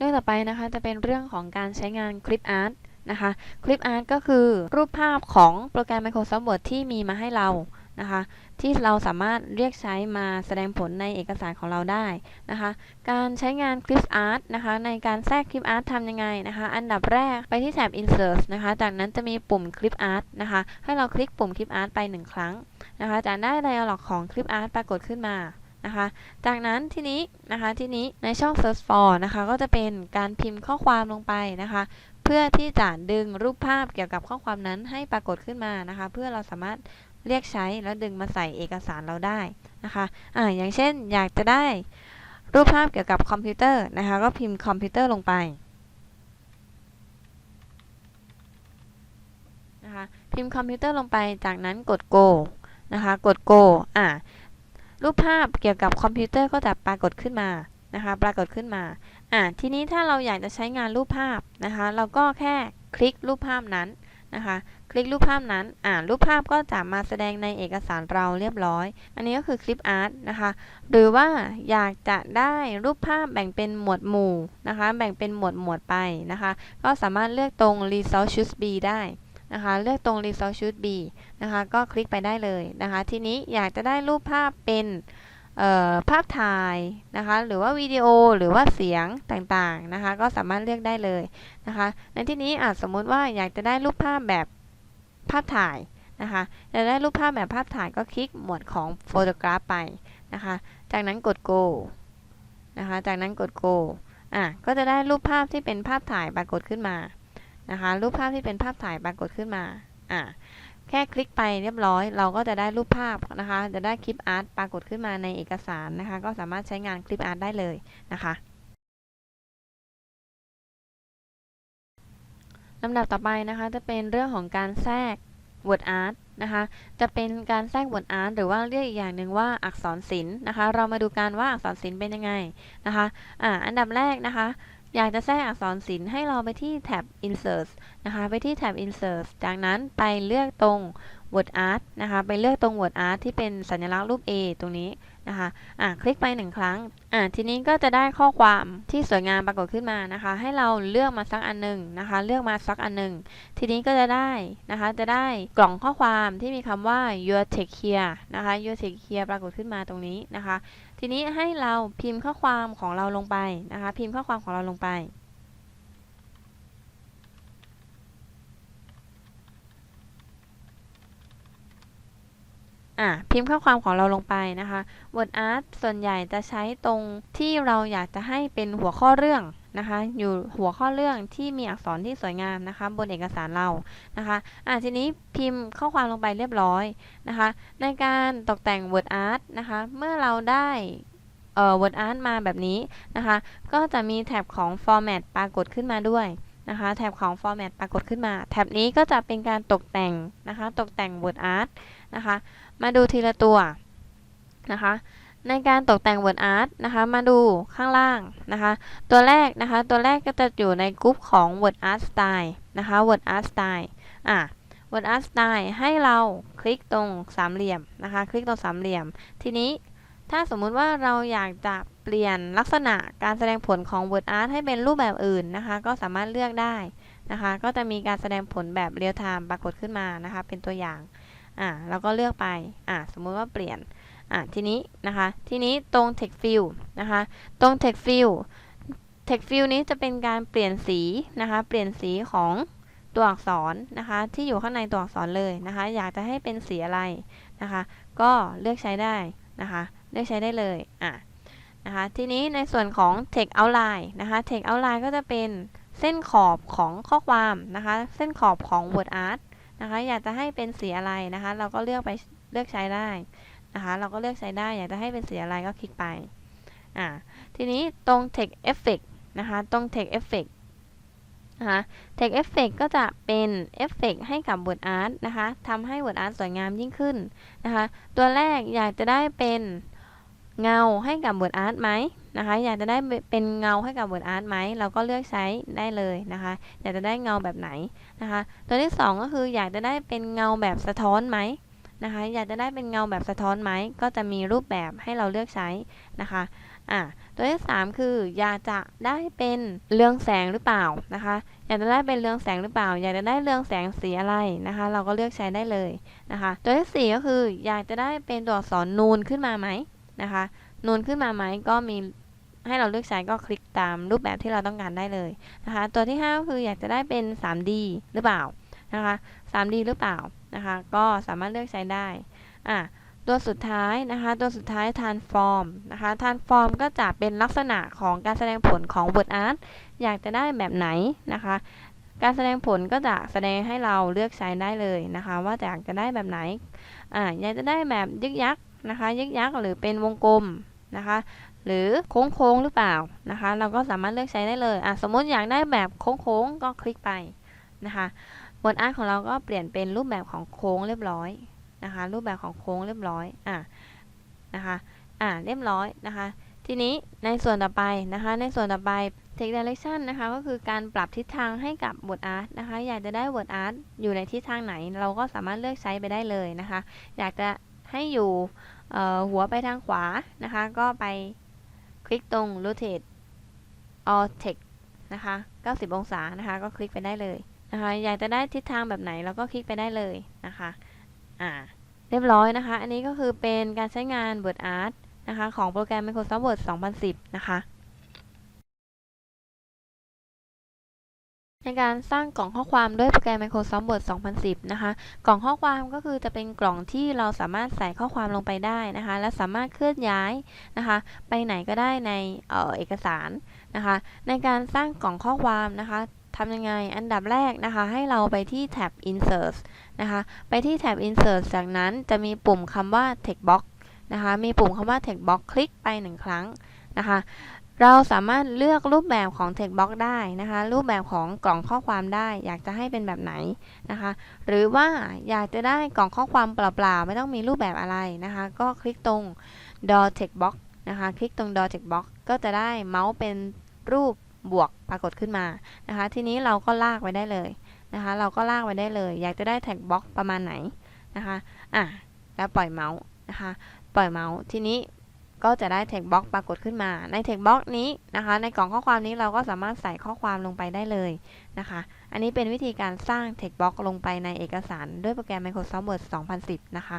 เรื่องต่อไปนะคะจะเป็นเรื่องของการใช้งานคลิปอาร์ตนะคะคลิปอาร์ตก็คือรูปภาพของโปรแกรม Microsoft Word ที่มีมาให้เรานะคะที่เราสามารถเรียกใช้มาแสดงผลในเอกสารของเราได้นะคะการใช้งานคลิปอาร์ตนะคะในการแทรกคลิปอาร์ตทำยังไงนะคะอันดับแรกไปที่แถบ Insert นะคะจากนั้นจะมีปุ่มคลิปอาร์ตนะคะให้เราคลิกปุ่มคลิปอาร์ตไป 1 ครั้งนะคะจะได้ไดอะล็อกของคลิปอาร์ตปรากฏขึ้นมา นะคะ จากนั้นที่นี้นะคะที่นี้ในช่อง search for นะคะก็จะเป็นการพิมพ์ข้อความลงไปนะคะ เพื่อที่จะดึงรูปภาพเกี่ยวกับข้อความนั้นให้ปรากฏขึ้นมานะคะ เพื่อเราสามารถเรียกใช้แล้วดึงมาใส่เอกสารเราได้นะคะอ่าอย่างเช่นอยากจะได้รูปภาพเกี่ยวกับคอมพิวเตอร์นะคะ ก็พิมพ์คอมพิวเตอร์ลงไปนะคะพิมพ์คอมพิวเตอร์ลงไปจากนั้นกด go นะคะ กด go อ่า รูปภาพเกี่ยวกับคอมพิวเตอร์ก็จะปรากฏขึ้นมานะคะ ปรากฏขึ้นมา อ่า ทีนี้ถ้าเราอยากจะใช้งานรูปภาพนะคะ เราก็แค่คลิกรูปภาพนั้นนะคะ คลิกรูปภาพนั้น อ่า รูปภาพก็จะมาแสดงในเอกสารเราเรียบร้อย อันนี้ก็คือคลิปอาร์ตนะคะ หรือว่าอยากจะได้รูปภาพแบ่งเป็นหมวดหมู่นะคะ แบ่งเป็นหมวดหมวดไปนะคะ ก็สามารถเลือกตรง Resource Choose B ได้นะคะ เลือกตรง Resource Choose B นะคะ ก็คลิกไปได้เลยนะคะ ทีนี้อยากจะได้รูปภาพเป็นภาพถ่ายนะคะ หรือว่าวิดีโอหรือว่าเสียงต่างๆนะคะ ก็สามารถเลือกได้เลยนะคะ ในที่นี้อาจสมมุติว่าอยากจะได้รูปภาพแบบภาพถ่ายนะคะจะได้รูปภาพแบบภาพถ่ายก็คลิกหมวดของโฟโตกราฟไปนะคะ จากนั้นกด go นะคะ จากนั้นกด go อะก็จะได้รูปภาพที่เป็นภาพถ่ายปรากฏขึ้นมานะคะ รูปภาพที่เป็นภาพถ่ายปรากฏขึ้นมาอะ แค่คลิกไปเรียบร้อย เราก็จะได้รูปภาพนะคะ จะได้คลิปอาร์ตปรากฏขึ้นมาในเอกสารนะคะ ก็สามารถใช้งานคลิปอาร์ตได้เลยนะคะลำดับต่อไปนะคะ จะเป็นเรื่องของการแทรก word art นะคะ จะเป็นการแทรก word art หรือว่าเรียกอีกอย่างหนึ่งว่าอักษรศิลป์นะคะ เรามาดูกันว่าอักษรศิลป์เป็นยังไงนะคะ อ่า อันดับแรกนะคะ อยากจะแทรกอักษรศิลป์ให้เราไปที่แท็บ insert นะคะ ไปที่แท็บ insert จากนั้นไปเลือกตรง word art นะคะ ไปเลือกตรง word art ที่เป็นสัญลักษณ์รูป A ตรงนี้นะคะ อะ คลิกไปหนึ่งครั้ง อะ ทีนี้ก็จะได้ข้อความที่สวยงามปรากฏขึ้นมานะคะ ให้เราเลือกมาสักอันหนึ่งนะคะ เลือกมาสักอันหนึ่ง ทีนี้ก็จะได้นะคะ จะได้กล่องข้อความที่มีคำว่า your text here นะคะ your text here ปรากฏขึ้นมาตรงนี้นะคะ ทีนี้ให้เราพิมพ์ข้อความของเราลงไปนะคะ พิมพ์ข้อความของเราลงไป อะพิมพ์ข้อความของเราลงไปนะคะ Word Art ส่วนใหญ่จะใช้ตรงที่เราอยากจะให้เป็นหัวข้อเรื่อง นะคะ อยู่หัวข้อเรื่องที่มีอักษรที่สวยงามนะคะ บนเอกสารเรานะคะอะทีนี้พิมพ์ข้อความลงไปเรียบร้อยนะคะ ในการตกแต่ง Word Art นะคะ เมื่อเราได้เอ่อ Word Art มาแบบนี้นะคะ ก็จะมีแท็บของ Format ปรากฏขึ้นมาด้วยนะคะ แท็บของ Format ปรากฏขึ้นมา แท็บนี้ก็จะเป็นการตกแต่งนะคะ ตกแต่ง Word Art นะคะ มาดูทีละตัวนะคะ ในการตกแต่ง Word Art นะคะมาดูข้างล่างนะคะตัวแรกนะคะตัวแรกก็จะอยู่ในกลุ่มของ Word Art Style นะคะ Word Art Style อะ Word Art Style ให้เราคลิกตรงสามเหลี่ยมนะคะคลิกตรงสามเหลี่ยม ทีนี้ถ้าสมมุติว่าเราอยากจะเปลี่ยนลักษณะการแสดงผลของ Word Art ให้เป็นรูปแบบอื่นนะคะก็สามารถเลือกได้นะคะก็จะมีการแสดงผลแบบเรียลไทม์ปรากฏขึ้นมานะคะเป็นตัวอย่างอ่าเราก็เลือกไปอ่าสมมุติว่าเปลี่ยน อ่าทีนี้นะคะทีนี้ตรง text fill นะคะตรง text fill text fill นี้จะเป็นการเปลี่ยนสีนะคะเปลี่ยนสีของตัวอักษรนะคะที่อยู่ข้างในตัวอักษรเลยนะคะอยากจะให้เป็นสีอะไรนะคะก็เลือกใช้ได้นะคะเลือกใช้ได้เลยอะนะคะทีนี้ในส่วนของ text outline นะคะ text outline ก็จะเป็นเส้นขอบของข้อความนะคะเส้นขอบของ word art นะคะอยากจะให้เป็นสีอะไรนะคะเราก็เลือกไปเลือกใช้ได้ นะคะ เราก็เลือกใช้ได้ อยากจะให้เป็นสีอะไรก็คลิกไป อ่า ทีนี้ตรง text effect นะคะ ตรง text effect นะคะ text effect ก็จะเป็นเอฟเฟกให้กับ word art นะคะทำให้ word art สวยงามยิ่งขึ้นนะคะ ตัวแรกอยากจะได้เป็นเงาให้กับ Word Art ไหมนะคะ อยากจะได้เป็นเงาให้กับ Word Art ไหม เราก็เลือกใช้ได้เลยนะคะ อยากจะได้เงาแบบไหนนะคะ ตัวที่ 2 ก็คืออยากจะได้เป็นเงาแบบสะท้อนไหม นะคะ อยากจะได้เป็นเงาแบบสะท้อนไหมก็จะมีรูปแบบให้เราเลือกใช้นะคะอะตัวที่สามคือ อยากจะได้เป็นเรืองแสงหรือเปล่านะคะ อยากจะได้เป็นเรืองแสงหรือเปล่า อยากจะได้เรืองแสงสีอะไรนะคะ เราก็เลือกใช้ได้เลยนะคะ ตัวที่สี่ก็คือ อยากจะได้เป็นตัวอักษรนูนขึ้นมาไหมนะคะ นูนขึ้นมาไหมก็มีให้เราเลือกใช้ก็คลิกตามรูปแบบที่เราต้องการได้เลยนะคะ ตัวที่5ก็คืออยากจะได้เป็น 3D หรือเปล่านะคะ 3D หรือเปล่า นะคะ ก็สามารถเลือกใช้ได้อะตัวสุดท้ายนะคะ ตัวสุดท้าย transform นะคะ transform ก็จะเป็นลักษณะของการแสดงผลของ word art อยากจะได้แบบไหนนะคะ การแสดงผลก็จะแสดงให้เราเลือกใช้ได้เลยนะคะ ว่าอยากจะได้แบบไหนอ่าอยากจะได้แบบยึกยักนะคะ ยึกยักหรือเป็นวงกลมนะคะ หรือโค้งๆหรือเปล่านะคะ เราก็สามารถเลือกใช้ได้เลยอะสมมติอยากได้แบบโค้งๆก็คลิกไปนะคะ บนอาร์ตของเราก็เปลี่ยนเป็นรูปแบบของโค้งเรียบร้อยนะคะ รูปแบบของโค้งเรียบร้อยอะนะคะอะเรียบร้อยนะคะ ทีนี้ในส่วนต่อไปนะคะ ในส่วนต่อไป take direction นะคะ ก็คือการปรับทิศทางให้กับบทอาร์ตนะคะ อยากจะได้บทอาร์ตอยู่ในทิศทางไหน เราก็สามารถเลือกใช้ไปได้เลยนะคะ อยากจะให้อยู่หัวไปทางขวานะคะ ก็ไปคลิกตรง rotate all text นะคะ 90 องศานะคะ ก็คลิกไปได้เลย นะคะอยากจะได้ทิศทางแบบไหนเราก็คลิกไปได้เลยนะคะอ่าเรียบร้อยนะคะ อันนี้ก็คือเป็นการใช้งาน Word Art นะคะของโปรแกรม Microsoft Word 2010 นะคะ ในการสร้างกล่องข้อความด้วยโปรแกรม Microsoft Word 2010 นะคะ กล่องข้อความก็คือจะเป็นกล่องที่เราสามารถใส่ข้อความลงไปได้นะคะ และสามารถเคลื่อนย้ายนะคะ ไปไหนก็ได้ในเออเอกสารนะคะ ในการสร้างกล่องข้อความนะคะ ทำยังไง อันดับแรกนะคะ ให้เราไปที่แท็บ insert นะคะ ไปที่แท็บ insert จากนั้นจะมีปุ่มคำว่า text box นะคะ มีปุ่มคำว่า text box คลิกไปหนึ่งครั้งนะคะ เราสามารถเลือกรูปแบบของ text box ได้นะคะ รูปแบบของกล่องข้อความได้ อยากจะให้เป็นแบบไหนนะคะ หรือว่าอยากจะได้กล่องข้อความเปล่าๆ ไม่ต้องมีรูปแบบอะไรนะคะ ก็คลิกตรง draw text box นะคะ คลิกตรง draw text box ก็จะได้เมาส์เป็นรูป บวกปรากฏขึ้นมานะคะ ทีนี้เราก็ลากไว้ได้เลยนะคะ เราก็ลากไว้ได้เลย อยากจะได้แท็กบล็อกประมาณไหนนะคะอะแล้วปล่อยเมาส์นะคะ ปล่อยเมาส์ทีนี้ก็จะได้แท็กบล็อกปรากฏขึ้นมา ในแท็กบล็อกนี้นะคะ ในกล่องข้อความนี้เราก็สามารถใส่ข้อความลงไปได้เลยนะคะ อันนี้เป็นวิธีการสร้างแท็กบล็อกลงไปในเอกสารด้วยโปรแกรม Microsoft Word 2010 นะคะ